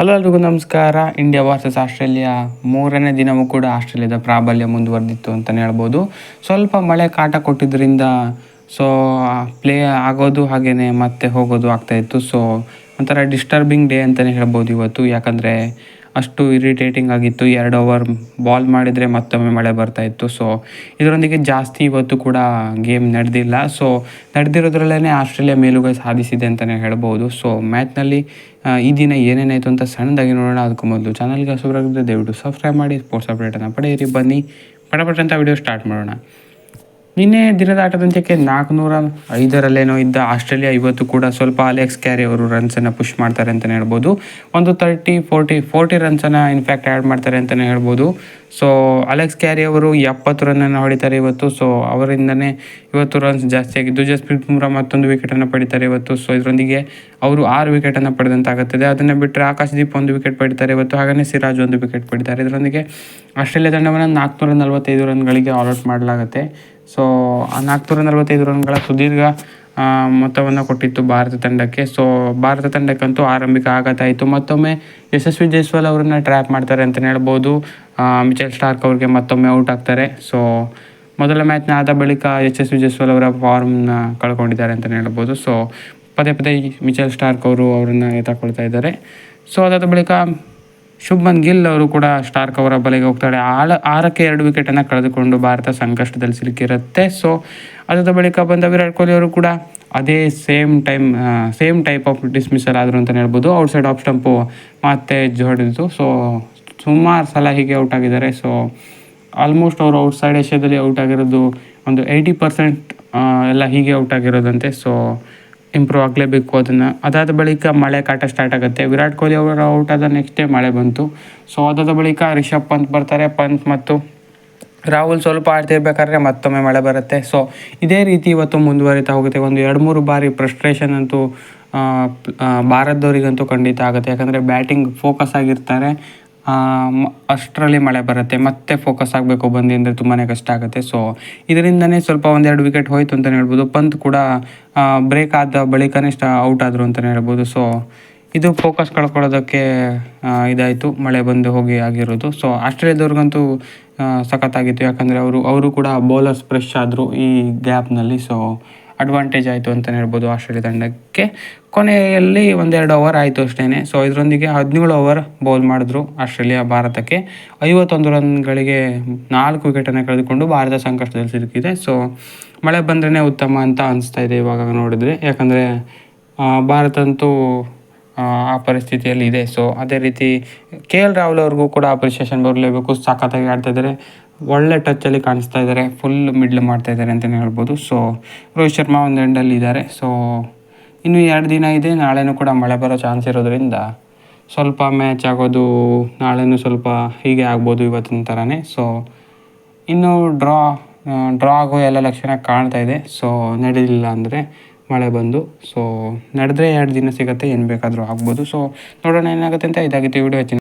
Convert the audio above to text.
Hello ಎಲ್ರಿಗೂ ನಮಸ್ಕಾರ. India versus Australia ಮೂರನೇ ದಿನವೂ ಕೂಡ ಆಸ್ಟ್ರೇಲಿಯಾದ ಪ್ರಾಬಲ್ಯ ಮುಂದುವರೆದಿತ್ತು ಅಂತಲೇ ಹೇಳ್ಬೋದು. ಸ್ವಲ್ಪ ಮಳೆ ಕಾಟ ಕೊಟ್ಟಿದ್ದರಿಂದ ಸೊ ಪ್ಲೇ ಆಗೋದು ಹಾಗೇ ಮತ್ತೆ ಹೋಗೋದು ಆಗ್ತಾಯಿತ್ತು ಸೊ ಒಂಥರ ಡಿಸ್ಟರ್ಬಿಂಗ್ ಡೇ ಅಂತಲೇ ಹೇಳ್ಬೋದು ಇವತ್ತು. ಯಾಕಂದರೆ ಅಷ್ಟು ಇರಿಟೇಟಿಂಗ್ ಆಗಿತ್ತು. ಎರಡು ಓವರ್ ಬಾಲ್ ಮಾಡಿದರೆ ಮತ್ತೊಮ್ಮೆ ಮಳೆ ಬರ್ತಾ ಇತ್ತು. ಸೊ ಇದರೊಂದಿಗೆ ಜಾಸ್ತಿ ಇವತ್ತು ಕೂಡ ಗೇಮ್ ನಡೆದಿಲ್ಲ. ಸೊ ನಡೆದಿರೋದ್ರಲ್ಲೇ ಆಸ್ಟ್ರೇಲಿಯಾ ಮೇಲುಗೈ ಸಾಧಿಸಿದೆ ಅಂತಲೇ ಹೇಳ್ಬೋದು. ಸೊ ಮ್ಯಾಚ್ನಲ್ಲಿ ಈ ದಿನ ಏನೇನಾಯಿತು ಅಂತ ಸಣ್ಣದಾಗಿ ನೋಡೋಣ. ಅದಕ್ಕೂ ಮೊದಲು ಚಾನಲ್ಗೆ ಹೊಸಬರಾಗಿದ್ದರೆ ದಯವಿಟ್ಟು ಸಬ್ಸ್ಕ್ರೈಬ್ ಮಾಡಿ ಸ್ಪೋರ್ಟ್ಸ್ ಅಪ್ಡೇಟನ್ನು ಪಡೆಯಿರಿ. ಬನ್ನಿ, ಪಟ ಅಂತ ವಿಡಿಯೋ ಸ್ಟಾರ್ಟ್ ಮಾಡೋಣ. ನಿನ್ನೆ ದಿನದ ಆಟದಂತ್ಯಕ್ಕೆ ನಾಲ್ಕುನೂರ ಐದರಲ್ಲೇನೋ ಇದ್ದ ಆಸ್ಟ್ರೇಲಿಯಾ ಇವತ್ತು ಕೂಡ ಸ್ವಲ್ಪ ಅಲೆಕ್ಸ್ ಕ್ಯಾರಿ ಅವರು ರನ್ಸನ್ನು ಪುಷ್ ಮಾಡ್ತಾರೆ ಅಂತಲೇ ಹೇಳ್ಬೋದು. ಒಂದು ತರ್ಟಿ ಫೋರ್ಟಿ ಫೋರ್ಟಿ ರನ್ಸನ್ನು ಇನ್ಫ್ಯಾಕ್ಟ್ ಆ್ಯಡ್ ಮಾಡ್ತಾರೆ ಅಂತಲೇ ಹೇಳ್ಬೋದು. ಸೊ ಅಲೆಕ್ಸ್ ಕ್ಯಾರಿ ಅವರು ಎಪ್ಪತ್ತು ರನ್ನನ್ನು ಹೊಡಿತಾರೆ ಇವತ್ತು. ಸೊ ಅವರಿಂದನೇ ಇವತ್ತು ರನ್ಸ್ ಜಾಸ್ತಿ ಆಗಿದ್ದು ಜಸ್ಪ್ರೀತ್ ಬುಮ್ರಾ ಮತ್ತೊಂದು ವಿಕೆಟನ್ನು ಪಡಿತಾರೆ ಇವತ್ತು. ಸೊ ಇದರೊಂದಿಗೆ ಅವರು ಆರು ವಿಕೆಟನ್ನು ಪಡೆದಂತಾಗುತ್ತದೆ. ಅದನ್ನು ಬಿಟ್ಟರೆ ಆಕಾಶದೀಪ್ ಒಂದು ವಿಕೆಟ್ ಪಡಿತಾರೆ ಇವತ್ತು. ಹಾಗೆಯೇ ಸಿರಾಜ್ ಒಂದು ವಿಕೆಟ್ ಪಡಿತಾರೆ. ಇದರೊಂದಿಗೆ ಆಸ್ಟ್ರೇಲಿಯಾ ತಂಡವನ್ನು ನಾಲ್ಕುನೂರ ನಲವತ್ತೈದು ರನ್ಗಳಿಗೆ ಆಲ್ಔಟ್ ಮಾಡಲಾಗುತ್ತೆ. ಸೊ ನಾಲ್ಕುನೂರ ನಲವತ್ತೈದು ರನ್ಗಳ ಸುದೀರ್ಘ ಮೊತ್ತವನ್ನು ಕೊಟ್ಟಿತ್ತು ಭಾರತ ತಂಡಕ್ಕೆ. ಸೊ ಭಾರತ ತಂಡಕ್ಕಂತೂ ಆರಂಭಿಕ ಆಘಾತ ಆಯಿತು. ಮತ್ತೊಮ್ಮೆ ಯಶಸ್ವಿ ಜೈಸ್ವಾಲ್ ಅವರನ್ನು ಟ್ರ್ಯಾಪ್ ಮಾಡ್ತಾರೆ ಅಂತಲೇ ಹೇಳ್ಬೋದು. ಮಿಚೆಲ್ ಸ್ಟಾರ್ಕ್ ಅವ್ರಿಗೆ ಮತ್ತೊಮ್ಮೆ ಔಟ್ ಆಗ್ತಾರೆ. ಸೊ ಮೊದಲ ಮ್ಯಾಚ್ನ ಆದ ಬಳಿಕ ಯಶಸ್ವಿ ಜೈಸ್ವಾಲ್ ಅವರ ಫಾರ್ಮ್ನ ಕಳ್ಕೊಂಡಿದ್ದಾರೆ ಅಂತಲೇ ಹೇಳ್ಬೋದು. ಸೊ ಪದೇ ಪದೇ ಮಿಚೆಲ್ ಸ್ಟಾರ್ಕ್ ಅವರು ಅವರನ್ನು ಎತ್ತಾಕೊಳ್ತಾ ಇದ್ದಾರೆ. ಸೊ ಅದಾದ ಬಳಿಕ ಶುಭ್ಮನ್ ಗಿಲ್ ಅವರು ಕೂಡ ಸ್ಟಾರ್ಕ್ ಅವರ ಬಲೆಗೆ ಹೋಗ್ತಾಳೆ ಆಳ, ಆರಕ್ಕೆ ಎರಡು ವಿಕೆಟನ್ನು ಕಳೆದುಕೊಂಡು ಭಾರತ ಸಂಕಷ್ಟದಲ್ಲಿ ಸಿಲುಕಿರುತ್ತೆ. ಸೊ ಅದರ ಬಳಿಕ ಬಂದ ವಿರಾಟ್ ಕೊಹ್ಲಿ ಅವರು ಕೂಡ ಅದೇ same time same type of dismissal ಆದರು ಅಂತಲೇ ಹೇಳ್ಬೋದು. ಔಟ್ಸೈಡ್ ಆಫ್ ಸ್ಟಂಪು ಮತ್ತೆ ಜೋಡಿದ್ದು. ಸೊ ಸುಮಾರು ಸಲ ಹೀಗೆ ಔಟ್ ಆಗಿದ್ದಾರೆ. ಸೊ ಆಲ್ಮೋಸ್ಟ್ ಅವರು ಔಟ್ಸೈಡ್ ಏಷ್ಯಾದಲ್ಲಿ ಔಟ್ ಆಗಿರೋದು ಒಂದು ಏಯ್ಟಿ ಪರ್ಸೆಂಟ್ ಎಲ್ಲ ಹೀಗೆ ಔಟ್ ಆಗಿರೋದಂತೆ. ಸೊ ಇಂಪ್ರೂವ್ ಆಗಲೇಬೇಕು ಅದನ್ನು. ಅದಾದ ಬಳಿಕ ಮಳೆ ಕಾಟ ಸ್ಟಾರ್ಟ್ ಆಗುತ್ತೆ. ವಿರಾಟ್ ಕೊಹ್ಲಿ ಅವರ ಔಟ್ ಆದ ನೆಕ್ಸ್ಟ್ ಡೇ ಮಳೆ ಬಂತು. ಸೊ ಅದಾದ ಬಳಿಕ ರಿಷಬ್ ಪಂತ್ ಬರ್ತಾರೆ. ಪಂತ್ ಮತ್ತು ರಾಹುಲ್ ಸ್ವಲ್ಪ ಆಡ್ತಿರ್ಬೇಕಾದ್ರೆ ಮತ್ತೊಮ್ಮೆ ಮಳೆ ಬರುತ್ತೆ. ಸೊ ಇದೇ ರೀತಿ ಇವತ್ತು ಮುಂದುವರಿತಾ ಹೋಗುತ್ತೆ. ಒಂದು ಎರಡು ಮೂರು ಬಾರಿ ಫ್ರಸ್ಟ್ರೇಷನ್ ಅಂತೂ ಭಾರತದವರಿಗಂತೂ ಖಂಡಿತ ಆಗುತ್ತೆ. ಯಾಕಂದರೆ ಬ್ಯಾಟಿಂಗ್ ಫೋಕಸ್ ಆಗಿರ್ತಾರೆ. ಅಷ್ಟರಲ್ಲಿ ಮಳೆ ಬರುತ್ತೆ. ಮತ್ತೆ ಫೋಕಸ್ ಆಗಬೇಕು ಬಂದಿ ಅಂದರೆ ತುಂಬಾ ಕಷ್ಟ ಆಗುತ್ತೆ. ಸೊ ಇದರಿಂದನೇ ಸ್ವಲ್ಪ ಒಂದೆರಡು ವಿಕೆಟ್ ಹೋಯಿತು ಅಂತಲೇ ಹೇಳ್ಬೋದು. ಪಂತ್ ಕೂಡ ಬ್ರೇಕ್ ಆದ ಬಳಿಕನೇ ಸ್ಟಾ ಔಟ್ ಆದರು ಅಂತಲೇ ಹೇಳ್ಬೋದು. ಸೊ ಇದು ಫೋಕಸ್ ಕಳ್ಕೊಳ್ಳೋದಕ್ಕೆ ಇದಾಯಿತು. ಮಳೆ ಬಂದು ಹೋಗಿ ಆಗಿರೋದು. ಸೊ ಆಸ್ಟ್ರೇಲಿಯಾದವ್ರಿಗಂತೂ ಸಖತ್ತಾಗಿತ್ತು. ಯಾಕಂದರೆ ಅವರು ಅವರು ಕೂಡ ಬೌಲರ್ಸ್ ಫ್ರೆಶ್ ಆದರು ಈ ಗ್ಯಾಪ್ನಲ್ಲಿ ಸೊ ಅಡ್ವಾಂಟೇಜ್ ಆಯಿತು ಅಂತಲೇ ಹೇಳ್ಬೋದು ಆಸ್ಟ್ರೇಲಿಯಾ ತಂಡಕ್ಕೆ. ಕೊನೆಯಲ್ಲಿ ಒಂದೆರಡು ಓವರ್ ಆಯಿತು ಅಷ್ಟೇ ಸೊ ಇದರೊಂದಿಗೆ ಹದಿನೇಳು ಓವರ್ ಬೌಲ್ ಮಾಡಿದ್ರು ಆಸ್ಟ್ರೇಲಿಯಾ ಭಾರತಕ್ಕೆ. ಐವತ್ತೊಂದು ರನ್ಗಳಿಗೆ ನಾಲ್ಕು ವಿಕೆಟನ್ನು ಕಳೆದುಕೊಂಡು ಭಾರತ ಸಂಕಷ್ಟದಲ್ಲಿ ಸಿಲುಕಿದೆ. ಸೊ ಮಳೆ ಬಂದ್ರೇ ಉತ್ತಮ ಅಂತ ಅನಿಸ್ತಾ ಇದೆ ಇವಾಗ ನೋಡಿದ್ರೆ. ಯಾಕಂದರೆ ಭಾರತ ಅಂತೂ ಆ ಪರಿಸ್ಥಿತಿಯಲ್ಲಿ ಇದೆ. ಸೊ ಅದೇ ರೀತಿ ಕೆ ಎಲ್ ರಾಹುಲ್ ಅವ್ರಿಗೂ ಕೂಡ ಅಪ್ರಿಷಿಯೇಷನ್ ಬರಲೇಬೇಕು. ಸಖತ್ತಾಗಿ ಆಡ್ತಾ ಇದ್ದಾರೆ. ಒಳ್ಳೆ ಟಚ್ಚಲ್ಲಿ ಕಾಣಿಸ್ತಾ ಇದ್ದಾರೆ ಫುಲ್ ಮಿಡ್ಲ್ ಮಾಡ್ತಾ ಇದ್ದಾರೆ ಅಂತಲೇ ಹೇಳ್ಬೋದು. ಸೊ ರೋಹಿತ್ ಶರ್ಮಾ ಒಂದು ಎಂಡಲ್ಲಿ ಇದ್ದಾರೆ ಸೊ ಇನ್ನು ಎರಡು ದಿನ ಇದೆ, ನಾಳೆನೂ ಕೂಡ ಮಳೆ ಬರೋ ಚಾನ್ಸ್ ಇರೋದ್ರಿಂದ ಸ್ವಲ್ಪ ಮ್ಯಾಚ್ ಆಗೋದು, ನಾಳೆನೂ ಸ್ವಲ್ಪ ಹೀಗೆ ಆಗ್ಬೋದು ಇವತ್ತಿನ ಥರನೇ ಸೊ ಇನ್ನು ಡ್ರಾ ಡ್ರಾ ಆಗೋ ಎಲ್ಲ ಲಕ್ಷಣ ಕಾಣ್ತಾ ಇದೆ. ಸೊ ನಡೀಲಿಲ್ಲ ಅಂದರೆ ಮಳೆ ಬಂದು. ಸೊ ನಡೆದ್ರೆ ಎರಡು ದಿನ ಸಿಗುತ್ತೆ, ಏನು ಬೇಕಾದರೂ ಆಗ್ಬೋದು. ಸೊ ನೋಡೋಣ ಏನಾಗುತ್ತೆ ಅಂತ ಇದಾಗಿತ್ತು ವಿಡಿಯೋ ಹೆಚ್ಚಿನ